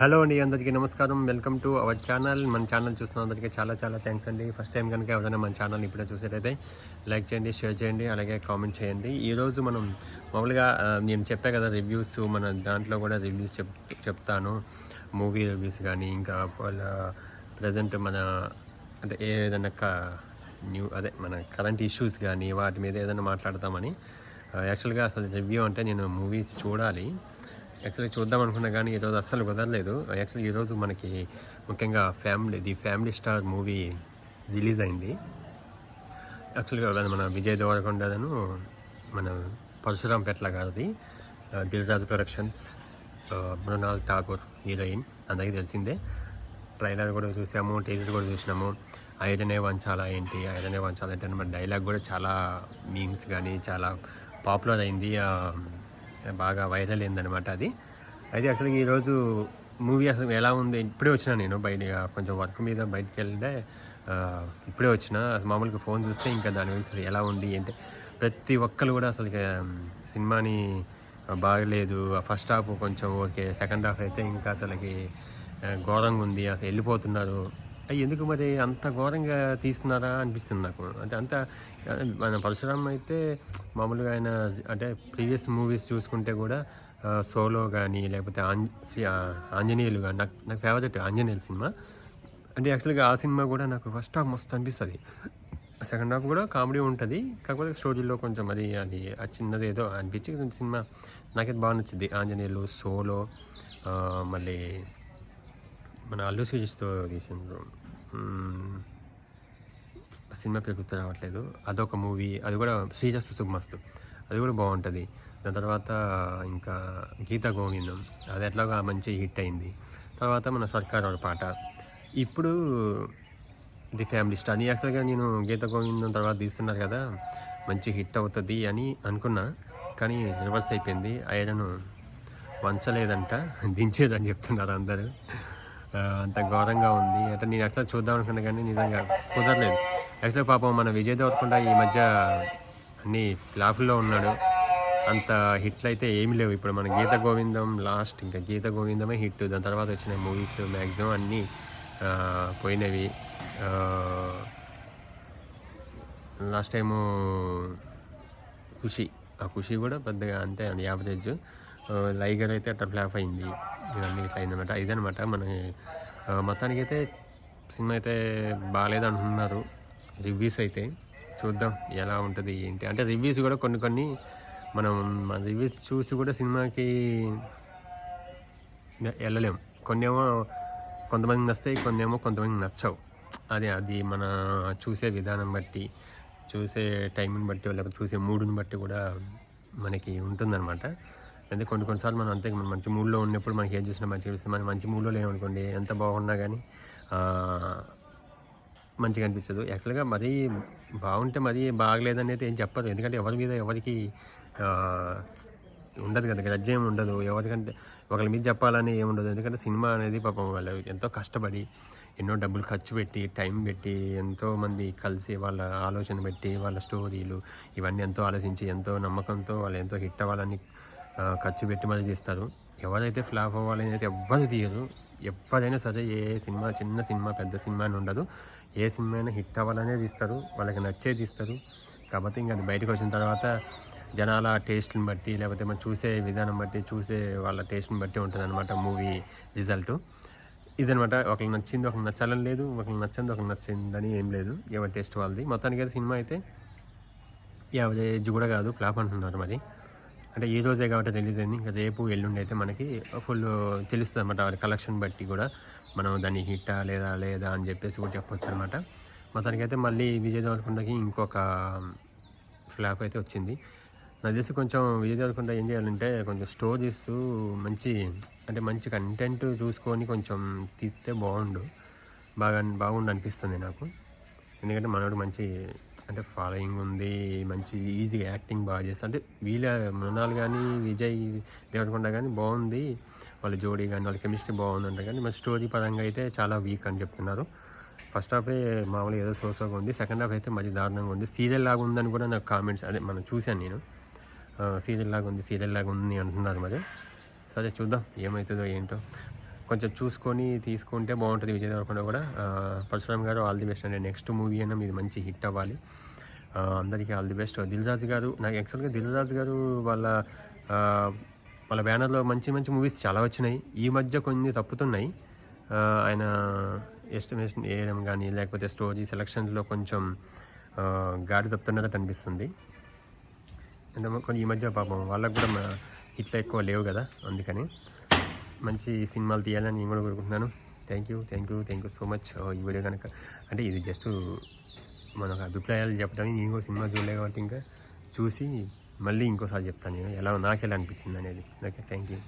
Hello అండి అందరికీ నమస్కారం. Welcome to our channel. మన ఛానల్ చూస్తున్న అందరికీ చాలా చాలా థ్యాంక్స్ అండి. ఫస్ట్ టైం కనుక ఎవరైనా మన ఛానల్ ఇప్పుడే చూసేటైతే లైక్ చేయండి షేర్ చేయండి అలాగే కామెంట్ చేయండి. ఈరోజు మనం మామూలుగా నేను చెప్పా కదా రివ్యూస్ మన దాంట్లో కూడా రివ్యూస్ చెప్ చెప్తాను. మూవీ రివ్యూస్ కానీ ఇంకా వాళ్ళ ప్రజెంట్ మన అంటే ఏదైనా క న్యూ అదే మన కరెంట్ ఇష్యూస్ కానీ వాటి మీద ఏదైనా మాట్లాడతామని. యాక్చువల్గా అసలు రివ్యూ అంటే నేను మూవీస్ చూడాలి. యాక్చువల్లీ చూద్దాం అనుకున్నా కానీ ఈరోజు అస్సలు కుదరలేదు. యాక్చువల్లీ ఈరోజు మనకి ముఖ్యంగా family the family star movie release అయింది. యాక్చువల్గా అది మన విజయ్ దేవరకొండను మన పరశురాం పెట్ల గారిది. Uh, Dil Raj productions uh, Mrunal Thakur heroine. అందరికీ తెలిసిందే. ట్రైలర్ కూడా చూసాము టీజర్ కూడా చూసినాము. ఐదనే వంచాలా ఏంటి? ఐదనే వంచాల ఏంటి అని మన డైలాగ్ కూడా చాలా మీమ్స్ కానీ చాలా పాపులర్ అయింది. Um, బాగా వైరల్ అయిందనమాట అది. అయితే యాక్చువల్గా ఈరోజు మూవీ అసలు ఎలా ఉంది? ఇప్పుడే వచ్చిన నేను బయట కొంచెం వర్క్ మీద బయటికి వెళ్తే ఇప్పుడే వచ్చిన. అసలు మామూలుగా ఫోన్ చూస్తే ఇంకా దాని గురించి అసలు ఎలా ఉంది అంటే ప్రతి ఒక్కరు కూడా అసలు సినిమాని బాగలేదు. ఫస్ట్ హాఫ్ కొంచెం ఓకే సెకండ్ హాఫ్ అయితే ఇంకా అసలుకి ఘోరంగా ఉంది. అసలు వెళ్ళిపోతున్నారు. అయ్యి ఎందుకు మరి అంత ఘోరంగా తీస్తున్నారా అనిపిస్తుంది నాకు. అంటే అంత మన పరశురామ్ అయితే మామూలుగా ఆయన అంటే ప్రీవియస్ మూవీస్ చూసుకుంటే కూడా సోలో కానీ లేకపోతే శ్రీ ఆంజనేయులు కానీ నాకు నాకు ఫేవరెట్ ఆంజనేయులు సినిమా. అంటే యాక్చువల్గా ఆ సినిమా కూడా నాకు ఫస్ట్ హాఫ్ మస్తు అనిపిస్తుంది. సెకండ్ హాఫ్ కూడా కామెడీ ఉంటుంది. కాకపోతే స్టోరీలో కొంచెం అది అది ఆ చిన్నది ఏదో అనిపించి సినిమా నాకైతే బాగా నచ్చింది. ఆంజనేయులు సోలో మళ్ళీ మన అల్లు సిరీస్తో తీసిండ్రు సినిమా పేరు గుర్తు రావట్లేదు అదొక మూవీ అది కూడా శ్రీరస్తు సుమస్తు అది కూడా బాగుంటుంది దాని తర్వాత ఇంకా గీత గోవిందం అది ఎట్లాగా మంచి హిట్ అయింది తర్వాత మన సర్కార్ పాట ఇప్పుడు ది ఫ్యామిలీ స్టార్ అది యాక్చువల్గా నేను గీత గోవిందం తర్వాత తీస్తున్నారు కదా మంచి హిట్ అవుతుంది అని అనుకున్నా కానీ రివర్స్ అయిపోయింది ఆయనను వంచలేదంట దించేదని చెప్తున్నారు అందరూ అంత ఘోరంగా ఉంది. అంటే నేను యాక్చువల్ చూద్దాం అనుకున్నా కానీ నిజంగా కుదరలేదు. యాక్చువల్ పాపం మన విజయ్ దేవరకుండా ఈ మధ్య అన్ని ఫ్లాఫ్లో ఉన్నాడు. అంత హిట్లు అయితే ఏమి లేవు. ఇప్పుడు మన గీత గోవిందం లాస్ట్ ఇంకా గీత గోవిందమే హిట్. దాని తర్వాత వచ్చిన మూవీస్ మ్యాక్సిమం అన్నీ పోయినవి. Last time Kushi. ఆ ఖుషి కూడా పెద్దగా అంతే అది యావరేజ్ లైగర్ అయితే అట్లా ఫ్లాప్ అయింది. ఇవన్నీ ఇట్లా అయిందనమాట ఇదనమాట మన మొత్తానికి అయితే సినిమా అయితే బాగాలేదు అంటున్నారు రివ్యూస్ అయితే చూద్దాం ఎలా ఉంటుంది ఏంటి? అంటే రివ్యూస్ కూడా కొన్ని కొన్ని మనం మన రివ్యూస్ చూసి కూడా సినిమాకి వెళ్ళలేం. కొన్ని ఏమో కొంతమందికి నస్తాయి కొన్ని ఏమో కొంతమందికి నచ్చవు. అదే అది మన చూసే విధానం బట్టి చూసే టైంని బట్టి లేకపోతే చూసే మూడుని బట్టి కూడా మనకి ఉంటుందన్నమాట. అంటే కొన్ని కొన్నిసార్లు మనం అంతే మనం మంచి మూడ్లో ఉన్నప్పుడు మనకి ఏం చూసినా మంచిగా చూస్తే మనం మంచి మూడ్లో లేవనుకోండి ఎంత బాగున్నా కానీ మంచిగా అనిపించదు. యాక్చువల్గా మరీ బాగుంటే మరీ బాగలేదని అయితే ఏం చెప్పరు. ఎందుకంటే ఎవరి మీద ఎవరికి ఉండదు కదా గ్రజ్జ ఏమి ఉండదు. ఎవరికంటే ఒకరి మీద చెప్పాలని ఏమి ఉండదు. ఎందుకంటే సినిమా అనేది పాపం వాళ్ళు ఎంతో కష్టపడి ఎన్నో డబ్బులు ఖర్చు పెట్టి టైం పెట్టి ఎంతోమంది కలిసి వాళ్ళ ఆలోచన పెట్టి వాళ్ళ స్టోరీలు ఇవన్నీ ఎంతో ఆలోచించి ఎంతో నమ్మకంతో వాళ్ళు ఎంతో హిట్ అవ్వాలని ఖర్చు పెట్టి మరీ తీస్తారు ఎవరైతే ఫ్లాప్ అవ్వాలని అయితే ఎవ్వరు తీయరు. ఎవరైనా సరే ఏ సినిమా చిన్న సినిమా పెద్ద సినిమా అని ఉండదు. ఏ సినిమా అయినా హిట్ అవ్వాలనే తీస్తారు. వాళ్ళకి నచ్చే తీస్తారు. కాబట్టి ఇంకా అది బయటకు వచ్చిన తర్వాత జనాల టేస్ట్ని బట్టి లేకపోతే మనం చూసే విధానం బట్టి చూసే వాళ్ళ టేస్ట్ని బట్టి ఉంటుంది అనమాట మూవీ రిజల్ట్. ఇదనమాట ఒకరికి నచ్చింది ఒకరికి నచ్చాలని లేదు. ఒకరికి నచ్చింది ఒకరికి నచ్చిందని ఏం లేదు. ఎవరి టేస్ట్ వాళ్ళది. మొత్తానికి అయితే సినిమా అయితే యావరేజ్ కూడా కాదు. ఫ్లాప్ అంటున్నారు మరి. అంటే ఈ రోజే కాబట్టి తెలియదండి. ఇంకా రేపు ఎల్లుండి అయితే మనకి ఫుల్ తెలుస్తుంది అనమాట వాడి కలెక్షన్ బట్టి కూడా. మనం దాన్ని హిట్టా లేదా లేదా అని చెప్పేసి కూడా చెప్పొచ్చు అనమాట మొత్తానికైతే మళ్ళీ విజయ్ దేవరకొండకి ఇంకొక ఫ్లాప్ అయితే వచ్చింది. నాకు తెలిసి కొంచెం విజయ్ దేవరకొండ ఏం చేయాలంటే కొంచెం స్టోరీస్ మంచి అంటే మంచి కంటెంట్ చూసుకొని కొంచెం తీస్తే బాగుండు. బాగా బాగుండు అనిపిస్తుంది నాకు. ఎందుకంటే మనోడు మంచి అంటే ఫాలోయింగ్ ఉంది మంచి ఈజీగా యాక్టింగ్ బాగా చేస్తారు అంటే వీళ్ళ మృణాల్ కానీ విజయ్ దేవరకొండ కానీ బాగుంది వాళ్ళ జోడీ కానీ వాళ్ళ కెమిస్ట్రీ బాగుందంట కానీ మన స్టోరీ పరంగా అయితే చాలా వీక్ అని చెప్తున్నారు. ఫస్ట్ హాఫే మామూలుగా ఏదో సోసోగా ఉంది. సెకండ్ హాఫ్ అయితే మంచి దారుణంగా ఉంది. సీరియల్ లాగా ఉందని కూడా నాకు కామెంట్స్ అదే మనం చూశాను నేను. సీరియల్ లాగా ఉంది సీరియల్ లాగా ఉంది అంటున్నారు మరి. సరే చూద్దాం ఏమవుతుందో ఏంటో. కొంచెం చూసుకొని తీసుకుంటే బాగుంటుంది విజయ్ దేవరకొండ కూడా. Parasuram garu all the best అండి. నెక్స్ట్ మూవీ అయినా ఇది మంచి హిట్ అవ్వాలి. అందరికీ ఆల్ ది బెస్ట్. దిల్రాజ్ గారు నాకు యాక్చువల్గా దిల్రాజ్ గారు వాళ్ళ వాళ్ళ బ్యానర్లో మంచి మంచి మూవీస్ చాలా వచ్చినాయి. ఈ మధ్య కొన్ని తప్పుతున్నాయి. ఆయన ఎస్టిమేషన్ వేయడం కానీ లేకపోతే స్టోరీ సెలక్షన్లో కొంచెం గాడి తప్పుతున్నట్టు అనిపిస్తుంది. అంటే కొన్ని ఈ మధ్య పాపం వాళ్ళకు కూడా మా ఇట్లా ఎక్కువ లేవు కదా అందుకని. మంచి సినిమాలు తీయాలని నేను కూడా కోరుకుంటున్నాను. Thank you thank you thank you so much ఈ వీడియో కనుక అంటే ఇది జస్ట్ మనకు అభిప్రాయాలు చెప్పడానికి నేను కూడా సినిమా చూడలే కాబట్టి ఇంకా చూసి మళ్ళీ ఇంకోసారి చెప్తాను నేను. ఎలా నాకు ఎలా అనిపించింది అనేది. Okay thank you